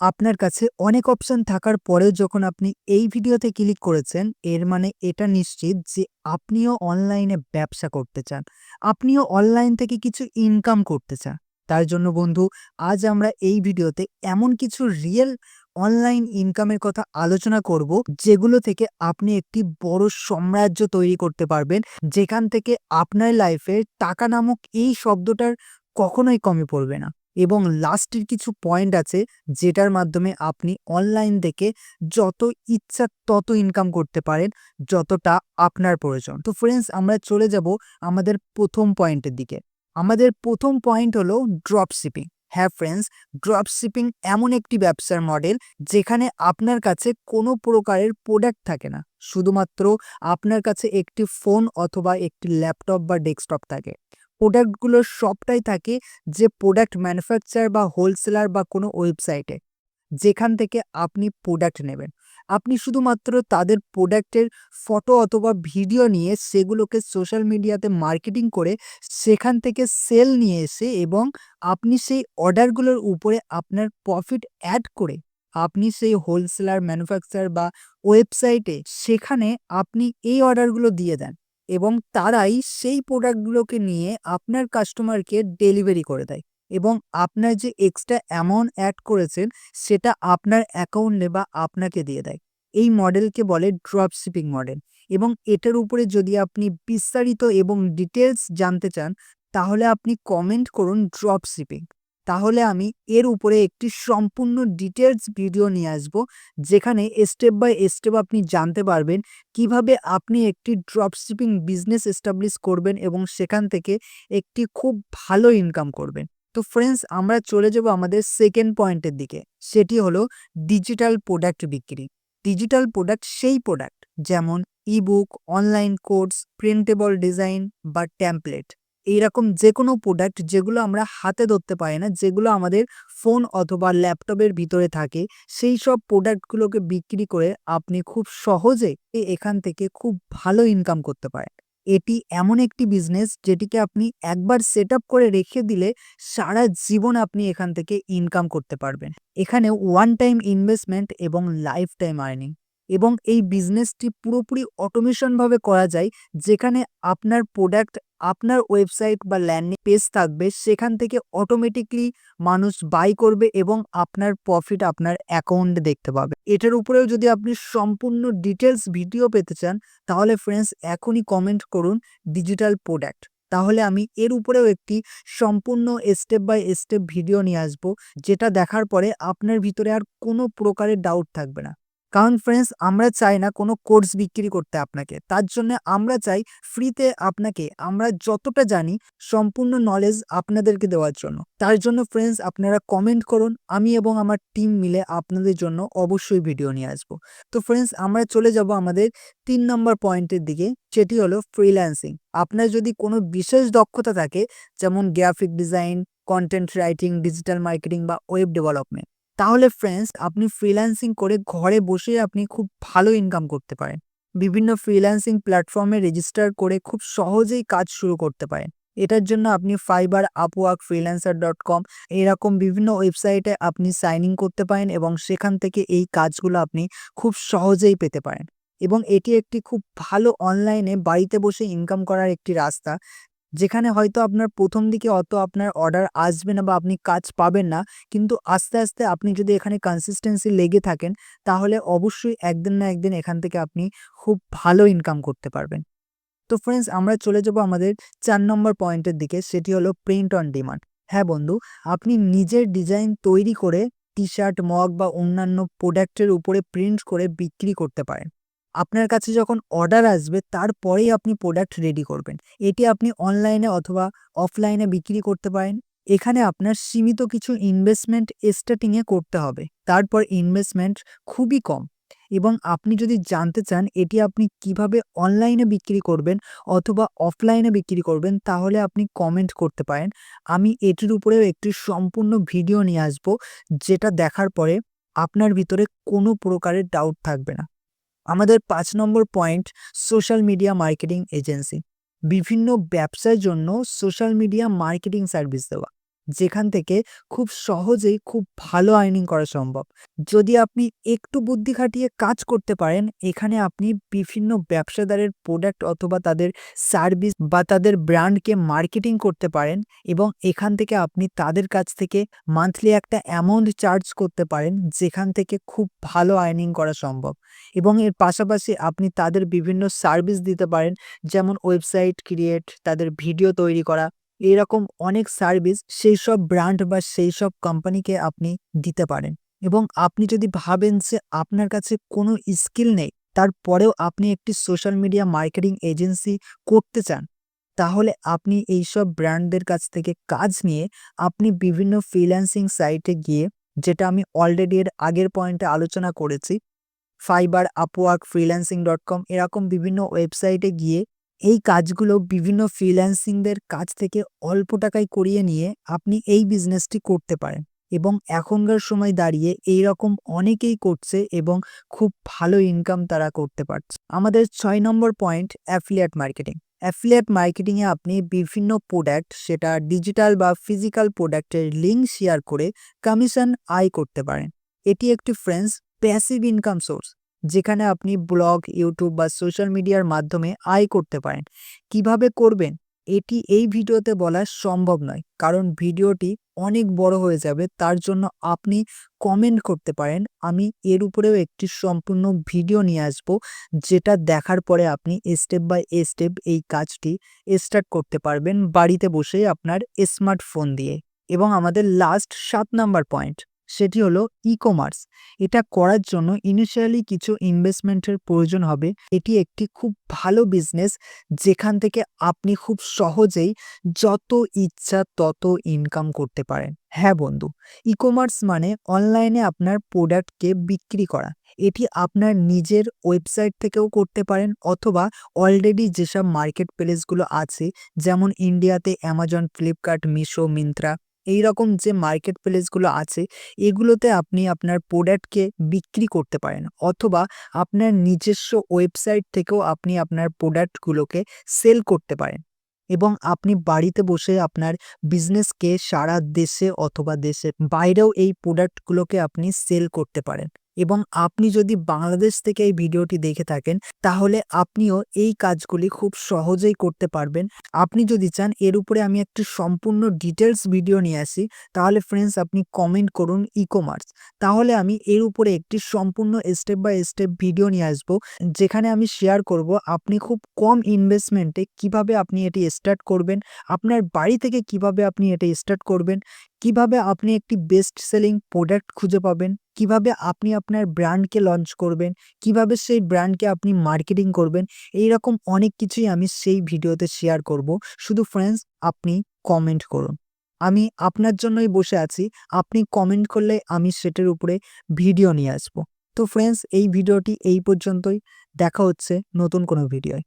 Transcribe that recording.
আপনার কাছে অনেক অপশন থাকার পরেও যখন আপনি এই ভিডিওতে ক্লিক করেছেন, এর মানে এটা নিশ্চিত যে আপনিও অনলাইনে ব্যবসা করতে চান। আপনিও অনলাইন থেকে কিছু ইনকাম করতে চান। তার জন্য বন্ধু আজ আমরা এই ভিডিওতে এমন কিছু রিয়েল অনলাইন ইনকামের কথা আলোচনা করব, যেগুলো থেকে আপনি একটি বড় সাম্রাজ্য তৈরি করতে পারবেন, যেখান থেকে আপনার লাইফে টাকা নামক এই শব্দটার কখনোই কমে পড়বে না। এবং লাস্টের কিছু পয়েন্ট আছে যেটার মাধ্যমে আপনি অনলাইন থেকে যত ইচ্ছা তত ইনকাম করতে পারেন, যতটা আপনার প্রয়োজন। তো ফ্রেন্ডস আমরা চলে যাব আমাদের প্রথম পয়েন্টের দিকে। আমাদের প্রথম পয়েন্ট হলো ড্রপ শিপিং। হ্যাঁ ফ্রেন্ডস, ড্রপ শিপিং এমন একটি ব্যবসার মডেল যেখানে আপনার কাছে কোনো প্রকারের প্রোডাক্ট থাকে না। শুধুমাত্র আপনার কাছে একটি ফোন অথবা একটি ল্যাপটপ বা ডেস্কটপ থাকে। প্রোডাক্টগুলো সবটাই থাকে যে প্রোডাক্ট ম্যানুফ্যাকচার বা হোলসেলার বা কোনো ওয়েবসাইটে। যেখান থেকে আপনি প্রোডাক্ট নেবেন। আপনি শুধুমাত্র তাদের প্রোডাক্টের ফটো অথবা ভিডিও নিয়ে সেগুলোকে সোশ্যাল মিডিয়াতে মার্কেটিং করে সেখান থেকে সেল নিয়ে এসে এবং আপনি সেই অর্ডারগুলোর উপরে আপনার প্রফিট অ্যাড করে আপনি সেই হোলসেলার, ম্যানুফ্যাকচার বা ওয়েবসাইটে সেখানে আপনি এই অর্ডারগুলো দিয়ে দেন এবং তারাই সেই প্রোডাক্টগুলোকে নিয়ে আপনার কাস্টমারকে ডেলিভারি করে দেয় এবং আপনার যে এক্সট্রা অ্যামাউন্ট অ্যাড করেছেন, সেটা আপনার অ্যাকাউন্টে বা আপনাকে দিয়ে দেয়। এই মডেলকে বলে ড্রপ শিপিং মডেল এবং এটার উপরে যদি আপনি বিস্তারিত এবং ডিটেলস জানতে চান, তাহলে আপনি কমেন্ট করুন ড্রপ শিপিং। তাহলে আমি এর উপরে একটি সম্পূর্ণ ডিটেইলস ভিডিও নিয়ে আসব, যেখানে স্টেপ বাই স্টেপ আপনি জানতে পারবেন কীভাবে আপনি একটি ড্রপশিপিং বিজনেস এস্টাবলিশ করবেন এবং সেখান থেকে একটি খুব ভালো ইনকাম করবেন। তো ফ্রেন্ডস আমরা চলে যাব আমাদের সেকেন্ড পয়েন্টের দিকে। সেটি হলো ডিজিটাল প্রোডাক্ট বিক্রি। ডিজিটাল প্রোডাক্ট সেই প্রোডাক্ট যেমন e-book, online course, printable design বা টেমপ্লেট। এইরকম যেকোনো প্রোডাক্ট যেগুলো আমরা হাতে ধরতে পারি না, যেগুলো আমাদের ফোন অথবা ল্যাপটপের ভিতরে থাকে, সেই সব প্রোডাক্টগুলোকে বিক্রি করে আপনি খুব সহজে এখান থেকে খুব ভালো ইনকাম করতে পারেন। এটি এমন একটি বিজনেস যেটিকে আপনি একবার সেট করে রেখে দিলে সারা জীবন আপনি এখান থেকে ইনকাম করতে পারবেন। এখানে ওয়ান টাইম ইনভেস্টমেন্ট এবং লাইফ টাইম আর্নিং এবং এই বিজনেসটি পুরোপুরি অটোমেশনভাবে করা যায়, যেখানে আপনার প্রোডাক্ট আপনার ওয়েবসাইট বা ল্যান্ডিং পেজ থাকবে সেখান থেকে অটোমেটিক্যালি মানুষ বাই করবে এবং আপনার প্রফিট আপনার অ্যাকাউন্টে দেখতে পাবে। এটার উপরেও যদি আপনি সম্পূর্ণ ডিটেলস ভিডিও পেতে চান তাহলে ফ্রেন্ডস এখনই কমেন্ট করুন ডিজিটাল প্রোডাক্ট। তাহলে আমি এর উপরেও একটি সম্পূর্ণ স্টেপ বাই স্টেপ ভিডিও নিয়ে আসব, যেটা দেখার পরে আপনার ভিতরে আর কোনো প্রকারের ডাউট থাকবে না। কারণ ফ্রেন্ডস আমরা চাই না কোনো কোর্স বিক্রি করতে আপনাকে। তার জন্যে আমরা চাই ফ্রিতে আপনাকে আমরা যতটা জানি সম্পূর্ণ নলেজ আপনাদেরকে দেওয়ার জন্য। তার জন্য ফ্রেন্ডস আপনারা কমেন্ট করুন, আমি এবং আমার টিম মিলে আপনাদের জন্য অবশ্যই ভিডিও নিয়ে আসব। তো ফ্রেন্ডস আমরা চলে যাব আমাদের তিন নম্বর পয়েন্টের দিকে, সেটি হলো ফ্রিল্যান্সিং। আপনার যদি কোনো বিশেষ দক্ষতা থাকে যেমন graphic design, content writing, digital marketing বা ওয়েব ডেভেলপমেন্ট, তাহলে ফ্রেন্ডস আপনি ফ্রিল্যান্সিং করে ঘরে বসেই আপনি খুব ভালো ইনকাম করতে পারেন। বিভিন্ন ফ্রিল্যান্সিং প্ল্যাটফর্মে রেজিস্টার করে খুব সহজেই কাজ শুরু করতে পারেন। এটার জন্য আপনি Fiverr, Upwork, freelancer dot com এরকম বিভিন্ন ওয়েবসাইটে আপনি সাইন ইন করতে পারেন এবং সেখান থেকে এই কাজগুলো আপনি খুব সহজেই পেতে পারেন এবং এটি একটি খুব ভালো অনলাইনে বাড়িতে বসে ইনকাম করার একটি রাস্তা, যেখানে হয়তো আপনার প্রথম দিকে অত আপনার অর্ডার আসবে না বা আপনি কাজ পাবেন না। কিন্তু আস্তে, আস্তে আপনি যদি এখানে কনসিস্টেন্সি লেগে থাকেন তাহলে অবশ্যই একদিন না একদিন এখান থেকে আপনি খুব ভালো ইনকাম করতে পারবেন। তো ফ্রেন্ডস আমরা চলে যাব আমাদের চার নম্বর পয়েন্টের দিকে, সেটি হলো প্রিন্ট অন ডিমান্ড। হ্যাঁ বন্ধু, আপনি নিজের ডিজাইন তৈরি করে টি-শার্ট, মগ বা অন্যান্য প্রোডাক্টের উপরে প্রিন্ট করে বিক্রি করতে পারেন। আপনার কাছে যখন অর্ডার আসবে তারপরেই আপনি প্রোডাক্ট রেডি করবেন। এটি আপনি অনলাইনে অথবা অফলাইনে বিক্রি করতে পারেন। এখানে আপনার সীমিত কিছু ইনভেস্টমেন্ট স্টার্টিংয়ে করতে হবে। তারপর ইনভেস্টমেন্ট খুবই কম এবং আপনি যদি জানতে চান এটি আপনি কীভাবে অনলাইনে বিক্রি করবেন অথবা অফলাইনে বিক্রি করবেন তাহলে আপনি কমেন্ট করতে পারেন। আমি এটির উপরেও একটি সম্পূর্ণ ভিডিও নিয়ে আসব, যেটা দেখার পরে আপনার ভিতরে কোনো প্রকারের ডাউট থাকবে না। আমাদের পাঁচ নম্বর point social media marketing agency. বিভিন্ন ব্যবসার জন্য সোশ্যাল মিডিয়া মার্কেটিং সার্ভিস দেওয়া। যেখান থেকে খুব সহজেই খুব ভালো আর্নিং করা সম্ভব। যদি আপনি একটু বুদ্ধি খাটিয়ে কাজ করতে পারেন, এখানে আপনি বিভিন্ন ব্যবসাদারের প্রোডাক্ট অথবা তাদের সার্ভিস বা তাদের ব্র্যান্ডকে মার্কেটিং করতে পারেন এবং এখান থেকে আপনি তাদের কাছ থেকে মান্থলি একটা অ্যামাউন্ট চার্জ করতে পারেন, যেখান থেকে খুব ভালো আর্নিং করা সম্ভব এবং এর পাশাপাশি আপনি তাদের বিভিন্ন সার্ভিস দিতে পারেন, যেমন ওয়েবসাইট ক্রিয়েট, তাদের ভিডিও তৈরি করা, এরকম অনেক সার্ভিস সেই সব ব্র্যান্ড বা সেইসব কোম্পানিকে আপনি দিতে পারেন। এবং আপনি যদি ভাবেন যে আপনার কাছে কোনো স্কিল নেই, তারপরেও আপনি একটি সোশ্যাল মিডিয়া মার্কেটিং এজেন্সি করতে চান, তাহলে আপনি এইসব ব্র্যান্ডদের কাছ থেকে কাজ নিয়ে আপনি বিভিন্ন ফ্রিল্যান্সিং সাইটে গিয়ে, যেটা আমি অলরেডি এর আগের পয়েন্টে আলোচনা করেছি, Fiverr, Upwork, freelancing dot com এরকম বিভিন্ন ওয়েবসাইটে গিয়ে এই কাজগুলো বিভিন্ন ফ্রিল্যান্সিংদের কাছ থেকে অল্প টাকায় করিয়ে নিয়ে আপনি এই বিজনেসটি করতে পারেন এবং এখনকার সময় দাঁড়িয়ে এইরকম অনেকেই করছে এবং খুব ভালো ইনকাম তারা করতে পারছে। আমাদের ছয় নম্বর পয়েন্ট অ্যাফিলিয়েট মার্কেটিং। অ্যাফিলিয়েট মার্কেটিংয়ে আপনি বিভিন্ন প্রোডাক্ট সেটা ডিজিটাল বা ফিজিক্যাল প্রোডাক্টের লিঙ্ক শেয়ার করে কমিশন আয় করতে পারেন। এটি একটি ফ্রেন্ডস প্যাসিভ ইনকাম সোর্স, যেখানে আপনি ব্লগ, ইউটিউব বা সোশ্যাল মিডিয়ার মাধ্যমে আয় করতে পারেন। কীভাবে করবেন? এটি এই ভিডিওতে বলা সম্ভব নয়, কারণ ভিডিওটি অনেক বড় হয়ে যাবে। তার জন্য আপনি কমেন্ট করতে পারেন। আমি এর উপরেও একটি সম্পূর্ণ ভিডিও নিয়ে আসব, যেটা দেখার পরে আপনি স্টেপ বাই স্টেপ এই কাজটি স্টার্ট করতে পারবেন বাড়িতে বসেই আপনার স্মার্টফোন দিয়ে এবং আমাদের লাস্ট সাত নাম্বার পয়েন্ট, সেটি হলো ই-কমার্স। এটা করার জন্য ইনিশিয়ালি কিছু ইনভেস্টমেন্টের প্রয়োজন হবে। এটি একটি খুব ভালো বিজনেস, যেখান থেকে আপনি খুব সহজেই যত ইচ্ছা তত ইনকাম করতে পারেন। হ্যাঁ বন্ধু, ই-কমার্স মানে অনলাইনে আপনার প্রোডাক্টকে বিক্রি করা। এটি আপনার নিজের ওয়েবসাইট থেকেও করতে পারেন অথবা অলরেডি যেসব মার্কেট প্লেসগুলো আছে, যেমন ইন্ডিয়াতে অ্যামাজন, ফ্লিপকার্ট, মিশো, মিন্ত্রা এইরকম যে মার্কেট প্লেসগুলো আছে, এগুলোতে আপনি আপনার প্রোডাক্টকে বিক্রি করতে পারেন। অথবা আপনার নিজস্ব ওয়েবসাইট থেকেও আপনি আপনার প্রোডাক্টগুলোকে সেল করতে পারেন। এবং আপনি বাড়িতে বসে আপনার বিজনেসকে সারা দেশে অথবা দেশের বাইরেও এই প্রোডাক্টগুলোকে আপনি সেল করতে পারেন। এবং আপনি যদি বাংলাদেশ থেকে এই ভিডিওটি দেখে থাকেন, তাহলে আপনিও এই কাজগুলি খুব সহজেই করতে পারবেন। আপনি যদি চান এর উপরে আমি একটি সম্পূর্ণ ডিটেলস ভিডিও নিয়ে আসি, তাহলে ফ্রেন্ডস আপনি কমেন্ট করুন ই-কমার্স। তাহলে আমি এর উপরে একটি সম্পূর্ণ স্টেপ বাই স্টেপ ভিডিও নিয়ে আসব, যেখানে আমি শেয়ার করব আপনি খুব কম ইনভেস্টমেন্টে কীভাবে আপনি এটি স্টার্ট করবেন, আপনার বাড়ি থেকে কীভাবে আপনি এটি স্টার্ট করবেন, কীভাবে আপনি একটি বেস্ট সেলিং প্রোডাক্ট খুঁজে পাবেন, কীভাবে আপনি আপনার ব্র্যান্ডকে লঞ্চ করবেন, কীভাবে সেই ব্র্যান্ডকে আপনি মার্কেটিং করবেন, এই রকম অনেক কিছুই আমি সেই ভিডিওতে শেয়ার করব। শুধু ফ্রেন্ডস আপনি কমেন্ট করুন। আমি আপনার জন্যই বসে আছি। আপনি কমেন্ট করলে আমি সেটার উপরে ভিডিও নিয়ে আসব। তো ফ্রেন্ডস এই ভিডিওটি এই পর্যন্তই। দেখা হচ্ছে নতুন কোনো ভিডিওয়।